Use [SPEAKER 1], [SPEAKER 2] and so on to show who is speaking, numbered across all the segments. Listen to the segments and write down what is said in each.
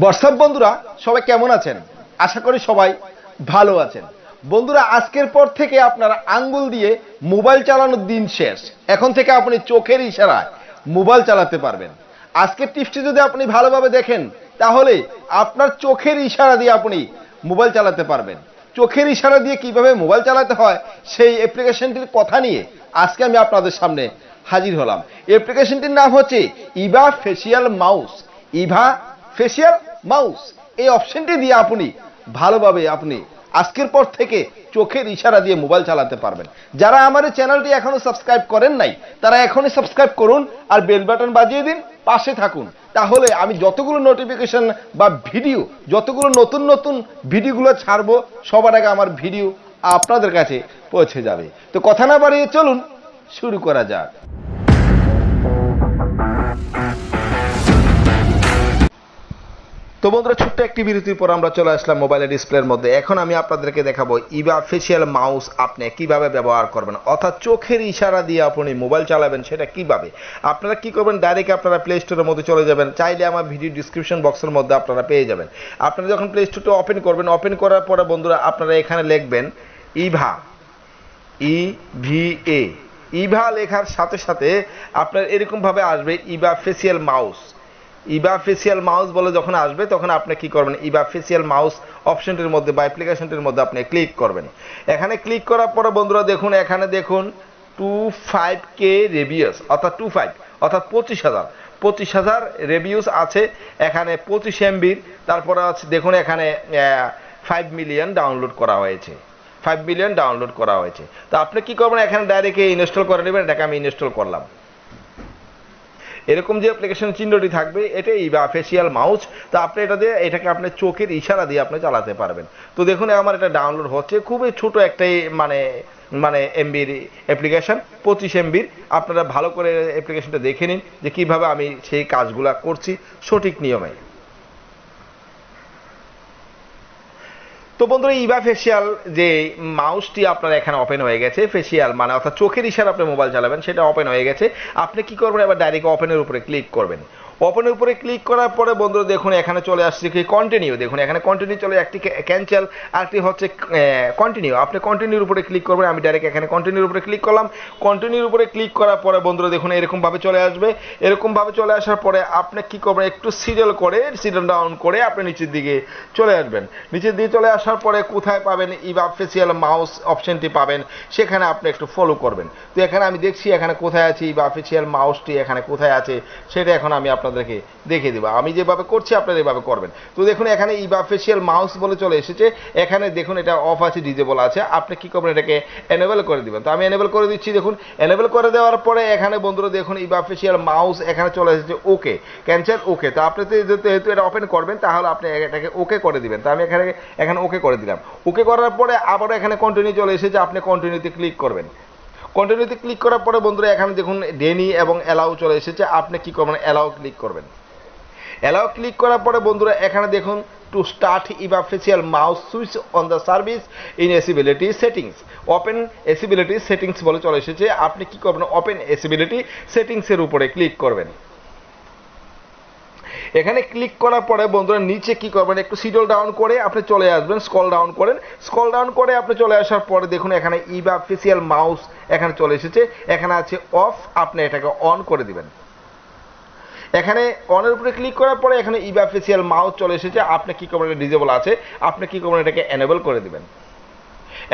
[SPEAKER 1] WhatsApp বন্ধুরা, সবাই কেমন আছেন? আশা করি সবাই ভালো আছেন। বন্ধুরা, আজকের পর থেকে আপনার আঙ্গুল দিয়ে মোবাইল চালানোর দিন শেষ। এখন থেকে আপনি চোখের ইশারায় মোবাইল চালাতে পারবেন। আজকের টিপসটি যদি আপনি ভালোভাবে দেখেন, তাহলে আপনার চোখের ইশারা দিয়ে আপনি মোবাইল চালাতে পারবেন। চোখের ইশারা দিয়ে কীভাবে মোবাইল চালাতে হয়, সেই অ্যাপ্লিকেশনটির কথা নিয়ে আজকে আমি আপনাদের সামনে হাজির হলাম। অ্যাপ্লিকেশনটির নাম হচ্ছে Eva facial mouse. Eva facial mouse, এই অপশনটি দিয়ে আপনি ভালোভাবে আপনি আজকের পর থেকে চোখের ইশারা দিয়ে মোবাইল চালাতে পারবেন। যারা আমার চ্যানেলটি এখনও সাবস্ক্রাইব করেন নাই, তারা এখনই সাবস্ক্রাইব করুন আর বেল বাটন বাজিয়ে দিন, পাশে থাকুন। তাহলে আমি যতগুলো নোটিফিকেশন বা ভিডিও যতগুলো নতুন নতুন ভিডিওগুলো ছাড়বো, সবার আগে আমার ভিডিও আপনাদের কাছে পৌঁছে যাবে। তো কথা না বাড়িয়ে চলুন, শুরু করা যাক। তো বন্ধুরা, ছোট্ট একটি বিরতির পর আমরা চলে আসলাম মোবাইলের ডিসপ্লের মধ্যে। এখন আমি আপনাদেরকে দেখাবো ইবা ফেসিয়াল মাউস আপনি কীভাবে ব্যবহার করবেন, অর্থাৎ চোখের ইশারা দিয়ে আপনি মোবাইল চালাবেন, সেটা কীভাবে? আপনারা কি করবেন ডাইরেক্ট আপনারা প্লে স্টোরের মধ্যে চলে যাবেন, চাইলে আমার ভিডিও ডিসক্রিপশন বক্সের মধ্যে আপনারা পেয়ে যাবেন। আপনারা যখন প্লে স্টোরটা ওপেন করবেন ওপেন করার পরে বন্ধুরা, আপনারা এখানে লিখবেন Eva E V A Eva লেখার সাথে সাথে আপনার এরকমভাবে আসবে, Eva facial mouse Eva facial mouse বলে যখন আসবে, তখন আপনি কি করবেন? ইবা ফেসিয়াল মাউস অপশনটির মধ্যে বা অ্যাপ্লিকেশনটির মধ্যে আপনি ক্লিক করবেন। এখানে ক্লিক করার পরে বন্ধুরা দেখুন, এখানে দেখুন টু ফাইভ কে রেভিউস, অর্থাৎ টু ফাইভ, অর্থাৎ পঁচিশ হাজার। পঁচিশ হাজার রেভিউস আছে, এখানে পঁচিশ এমবির তারপরে আছে, দেখুন এখানে ফাইভ মিলিয়ন ডাউনলোড করা হয়েছে। ফাইভ মিলিয়ন ডাউনলোড করা হয়েছে। তো আপনি কি করবেন? এখানে ডাইরেক্ট ইনস্টল করে নেবেন, এটাকে আমি ইনস্টল করলাম। এরকম যে অ্যাপ্লিকেশন চিহ্নটি থাকবে, এটাই বা ফেসিয়াল মাউস তো আপনি এটা দিয়ে এটাকে আপনার চোখের ইশারা দিয়ে আপনি চালাতে পারবেন। তো দেখুন, আমার এটা ডাউনলোড হচ্ছে। খুবই ছোট একটাই মানে মানে এমবির অ্যাপ্লিকেশান পঁচিশ এমবির আপনারা ভালো করে অ্যাপ্লিকেশনটা দেখে নিন যে কীভাবে আমি সেই কাজগুলা করছি সঠিক নিয়মে। তো বন্ধুরা ইবা ফেসিয়াল যে মাউসটি আপনার এখানে ওপেন হয়ে গেছে ফেসিয়াল মানে অর্থাৎ চোখের ইশারা আপনি মোবাইল চালাবেন, সেটা ওপেন হয়ে গেছে। আপনি কি করবেন? এবার ডাইরেক্ট ওপেনের উপরে ক্লিক করবেন। ওপেনের উপরে ক্লিক করার পরে বন্ধুরা দেখুন, এখানে চলে আসছে কি কন্টিনিউ দেখুন, এখানে কন্টিনিউ চলে একটি ক্যান্সেল আরেকটি হচ্ছে কন্টিনিউ আপনি কন্টিনিউর উপরে ক্লিক করবেন, আমি ডাইরেক্ট এখানে কন্টিনিউর উপরে ক্লিক করলাম। কন্টিনিউর উপরে ক্লিক করার পরে বন্ধুরা দেখুন, এরকমভাবে চলে আসবে। এরকমভাবে চলে আসার পরে আপনি কি করবেন, একটু সিরিয়াল করে সিরিয়াল ডাউন করে আপনি নিচের দিকে চলে আসবেন। নিচের দিকে চলে আসার পরে কোথায় পাবেন ইবা ফেসিয়াল মাউস অপশনটি পাবেন, সেখানে আপনি একটু ফলো করবেন। তো এখানে আমি দেখছি, এখানে কোথায় আছে ইবা ফেসিয়াল মাউসটি এখানে কোথায় আছে, সেটা এখন আমি আপনাদেরকে দেখিয়ে দেবো। আমি যেভাবে করছি, আপনারা এভাবে করবেন। তো দেখুন, এখানে ইবা ফেসিয়াল মাউস বলে চলে এসেছে। এখানে দেখুন, এটা অফ আছে ডিজেবল আছে। আপনি কি করবেন, এটাকে এনেবল করে দিবেন। তো আমি এনেবল করে দিচ্ছি, দেখুন। এনেবল করে দেওয়ার পরে এখানে বন্ধুরা, দেখুন ইবা ফেসিয়াল মাউস এখানে চলে এসেছে ওকে ক্যান্সেল ওকে তো আপনি যেহেতু এটা ওপেন করবেন, তাহলে আপনি এটাকে ওকে করে দিবেন। তো আমি এখানে এখানে ওকে করে দিলাম। ওকে করার পরে আবারও এখানে কন্টিনিউ চলে এসেছে। আপনি কন্টিনিউতে ক্লিক করবেন। কন্টিনিউতে ক্লিক করার পরে বন্ধুরা, এখানে দেখুন ডেনি এবং অ্যালাউ চলে এসেছে। আপনি কি করবেন? অ্যালাউ ক্লিক করবেন। অ্যালাউ ক্লিক করার পরে বন্ধুরা, এখানে দেখুন to start Eva facial mouse switch on the service in accessibility settings open accessibility settings বলে চলে এসেছে। আপনি কি করবেন? ওপেন এসিবিলিটি সেটিংসের উপরে ক্লিক করবেন। এখানে ক্লিক করার পরে বন্ধুরা নিচে কি করবেন? একটু সিডল ডাউন করে আপনি চলে আসবেন স্কল ডাউন করেন। স্কল ডাউন করে আপনি চলে আসার পরে দেখুন এখানে ইবা ফেসিয়াল মাউস এখানে চলে এসেছে। এখানে আছে অফ আপনি এটাকে অন করে দিবেন। এখানে অনের উপরে ক্লিক করার পরে এখানে ইবা ফেসিয়াল মাউস চলে এসেছে। আপনি কি করবেন? ডিজেবল আছে। আপনি কি করবেন? এটাকে এনেবল করে দিবেন।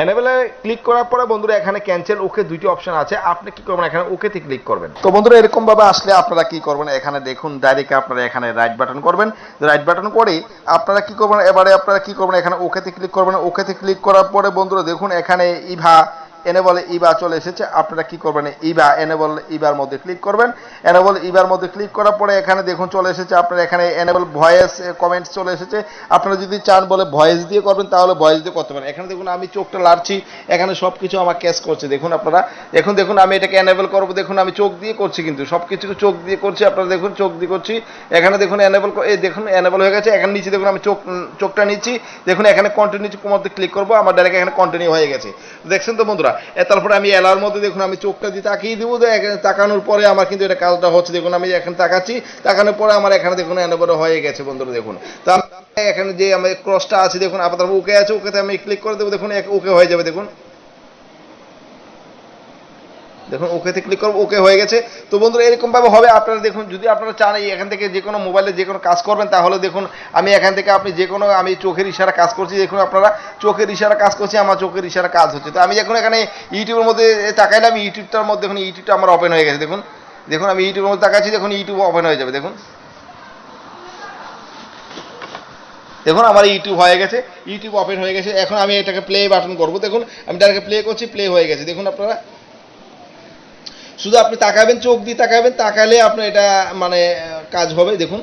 [SPEAKER 1] এনেবেলে ক্লিক করার পরে বন্ধুরা এখানে ক্যান্সেল ওকে দুইটি অপশন আছে। আপনি কি করবেন? এখানে ওকেতে ক্লিক করবেন। তো বন্ধুরা এরকম ভাবে আসলে আপনারা কি করবেন? এখানে দেখুন ডাইরেক্ট আপনারা এখানে রাইট বাটন করবেন। রাইট বাটন করে আপনারা কি করবেন? এবারে আপনারা কি করবেন? এখানে ওকেতে ক্লিক করবেন। ওকেতে ক্লিক করার পরে বন্ধুরা দেখুন এখানে ইভা এনেবল ইবা চলে এসেছে, আপনারা কি করবেন? ইবা এনেবল ইবার মধ্যে ক্লিক করবেন। এনেবল ইবার মধ্যে ক্লিক করার পরে এখানে দেখুন চলে এসেছে, আপনার এখানে এনেবল ভয়েস কমেন্টস চলে এসেছে। আপনারা যদি চান বলে ভয়েস দিয়ে করবেন, তাহলে ভয়েস দিয়ে করতে পারেন। এখানে দেখুন আমি চোখটা লাড়ছি, এখানে সব কিছু আমার ক্যাশ করছে। দেখুন আপনারা এখন দেখুন, আমি এটাকে এনেবল করব, দেখুন, আমি চোখ দিয়ে করছি কিন্তু। সব কিছু চোখ দিয়ে করছি, আপনারা দেখুন, চোখ দিয়ে করছি। এখানে দেখুন এনেবল এই দেখুন এনেবল হয়ে গেছে। এখানে নিচে দেখুন আমি চোখ চোখটা নিচ্ছি। দেখুন, এখানে কন্টিনিউ মধ্যে ক্লিক করব, আমার ডাইরেক্ট এখানে কন্টিনিউ হয়ে গেছে। দেখছেন তো বন্ধুরা তারপরে আমি এলার মধ্যে দেখুন, আমি চোখটা দিয়ে তাকিয়ে দিব তাকানোর পরে আমার কিন্তু এটা কাজটা হচ্ছে। দেখুন, আমি এখানে তাকাচ্ছি, তাকানোর পরে আমার এখানে দেখুন এনবরে হয়ে গেছে বন্ধুরা, দেখুন। তা এখানে যে আমার ক্রসটা আছে, দেখুন, আপাতত ওকে আছে ওকে আমি ক্লিক করে দেবো, দেখুন ওকে হয়ে যাবে, দেখুন। দেখুন ওকেতে ক্লিক করব ওকে হয়ে গেছে। তো বন্ধুরা এরকমভাবে হবে। আপনারা দেখুন, যদি আপনারা চান এই এখান থেকে যে কোনো মোবাইলে যে কোনো কাজ করবেন, তাহলে দেখুন, আমি এখান থেকে আপনি যে কোনো, আমি চোখের ইশারা কাজ করছি। দেখুন আপনারা, চোখের ইশারা কাজ করছি, আমার চোখের ইশারা কাজ হচ্ছে। তো আমি যখন এখানে ইউটিউবের মধ্যে তাকাইলাম ইউটিউবটার মধ্যে দেখুন ইউটিউবটা আমার ওপেন হয়ে গেছে। দেখুন দেখুন, আমি ইউটিউবের মধ্যে তাকাচ্ছি, দেখুন ইউটিউব ওপেন হয়ে যাবে। দেখুন। দেখুন, আমার ইউটিউব হয়ে গেছে ইউটিউব ওপেন হয়ে গেছে। এখন আমি এটাকে প্লে বাটন করব। দেখুন, আমি ডাইরেক্ট প্লে করছি প্লে হয়ে গেছে। দেখুন আপনারা শুধু আপনি তাকাবেন, চোখ দিয়ে তাকাবেন, তাকালে আপনার এটা মানে কাজ হবে, দেখুন।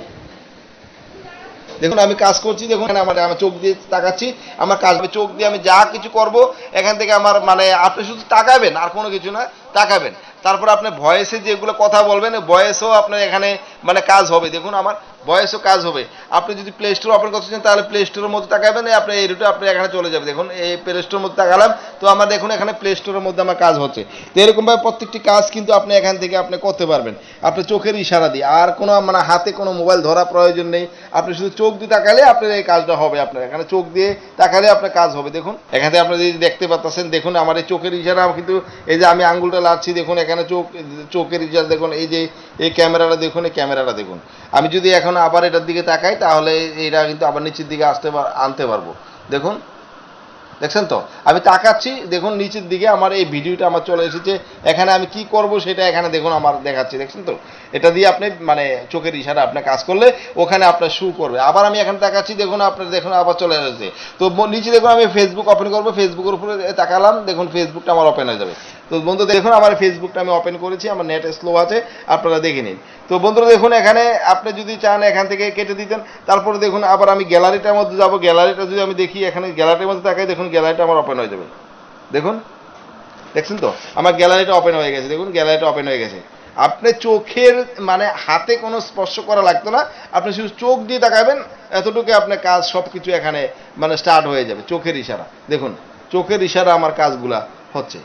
[SPEAKER 1] দেখুন, আমি কাজ করছি, দেখুন আমার আমার চোখ দিয়ে তাকাচ্ছি, আমার কাজ হবে, চোখ দিয়ে আমি যা কিছু করব, এখান থেকে আমার মানে আপনি শুধু তাকাবেন, আর কোনো কিছু না, তাকাবেন। তারপর আপনি ভয়েসে যেগুলো কথা বলবেন ভয়েসও আপনার এখানে মানে কাজ হবে, দেখুন, আমার ভয়েসও কাজ হবে। আপনি যদি প্লে স্টোর ওপেন করতে চান, তাহলে প্লে স্টোরের মধ্যে তাকাবেন আপনি এই রুটে আপনি এখানে চলে যাবে দেখুন, এই প্লে স্টোরের মধ্যে তাকালাম, তো আমার দেখুন এখানে প্লে স্টোরের মধ্যে আমার কাজ হচ্ছে। তো এরকমভাবে প্রত্যেকটি কাজ কিন্তু আপনি এখান থেকে আপনি করতে পারবেন। আপনি চোখের ইশারা দিয়ে, আর কোনো মানে হাতে কোনো মোবাইল ধরা প্রয়োজন নেই। আপনি শুধু চোখ দিয়ে তাকালে আপনার এই কাজটা হবে আপনার। এখানে চোখ দিয়ে তাকালে আপনার কাজ হবে। দেখুন, এখানে আপনি যদি দেখতে পাচ্ছেন দেখুন আমার এই চোখের ইশারা কিন্তু, এই যে আমি আঙ্গুলটা লাচ্ছি, দেখুন এখানে চোখ, চোখের ইশারা, দেখুন এই যে, এই ক্যামেরাটা, দেখুন এই ক্যামেরাটা, দেখুন। আমি যদি এখন আবার এটার দিকে তাকাই, তাহলে এটা কিন্তু আবার নিচের দিকে আসতে আনতে পারব। দেখুন, দেখছেন তো? আমি তাকাচ্ছি, দেখুন নিচের দিকে আমার এই ভিডিওটা আমার চলে এসেছে। এখানে আমি কি করব সেটা এখানে দেখুন আমার দেখাচ্ছি, দেখছেন তো? এটা দিয়ে আপনি মানে চোখের ইশারা আপনার কাজ করলে ওখানে আপনার শু করবে। আবার আমি এখানে তাকাচ্ছি, দেখুন আপনার, দেখুন আবার চলে এসেছে। তো নিচে দেখুন আমি ফেসবুক ওপেন করব ফেসবুকের উপরে তাকালাম, দেখুন ফেসবুকটা আমার ওপেন হয়ে যাবে। তো বন্ধু দেখুন, আমার ফেসবুকটা আমি ওপেন করেছি, আমার নেট স্লো আছে, আপনারা দেখে নিন। তো বন্ধুরা দেখুন, এখানে আপনি যদি চান এখান থেকে কেটে দিতেন, তারপরে দেখুন, আবার আমি গ্যালারিটার মধ্যে যাব গ্যালারিটা যদি আমি দেখি, এখানে গ্যালারির মধ্যে তাকাই, দেখুন গ্যালারিটা আমার ওপেন হয়ে যাবে। দেখুন, দেখছেন তো? আমার গ্যালারিটা ওপেন হয়ে গেছে, দেখুন গ্যালারিটা ওপেন হয়ে গেছে। আপনি চোখের মানে হাতে কোনো স্পর্শ করা লাগতো না, আপনি শুধু চোখ দিয়ে তাকাবেন, এতটুকু আপনার কাজ সব কিছু এখানে মানে স্টার্ট হয়ে যাবে, চোখের ইশারা। দেখুন, চোখের ইশারা আমার কাজগুলা হচ্ছে।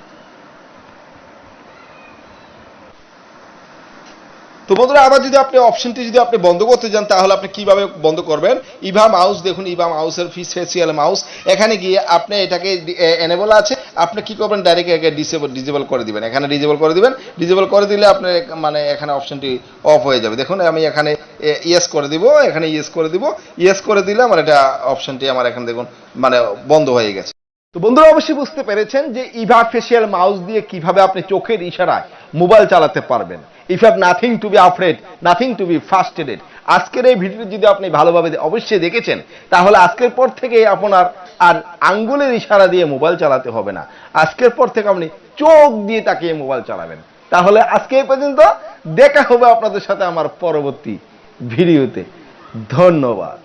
[SPEAKER 1] তো বন্ধুরা, আবার যদি আপনি অপশনটি যদি আপনি বন্ধ করতে চান তাহলে আপনি কীভাবে বন্ধ করবেন? ইভা মাউস দেখুন ইভা মাউসের ফিস ফেসিয়াল মাউস এখানে গিয়ে আপনি এটাকে এনেবল আছে। আপনি কি করবেন? ডাইরেক্ট একে ডিসেবল ডিজেবল করে দিবেন। এখানে ডিজেবল করে দিবেন। ডিজেবল করে দিলে আপনার মানে এখানে অপশনটি অফ হয়ে যাবে। দেখুন, আমি এখানে ইয়েস করে দিব। এখানে ইয়েস করে দিব। ইয়েস করে দিলে আমার এটা অপশনটি আমার এখানে দেখুন মানে বন্ধ হয়ে গেছে। তো বন্ধুরা অবশ্যই বুঝতে পেরেছেন যে ইভা ফেসিয়াল মাউস দিয়ে কীভাবে আপনি চোখের ইশারায় মোবাইল চালাতে পারবেন। If have nothing to be afraid nothing to be fasted আজকের এই ভিডিওটি যদি আপনি ভালোভাবে অবশ্যই দেখেছেন, তাহলে আজকের পর থেকে আপনার আর আঙ্গুলের ইশারা দিয়ে মোবাইল চালাতে হবে না। আজকের পর থেকে আপনি চোখ দিয়ে তাকিয়ে মোবাইল চালাবেন। তাহলে আজকে এই পর্যন্ত দেখা হবে আপনাদের সাথে আমার পরবর্তী ভিডিওতে। ধন্যবাদ।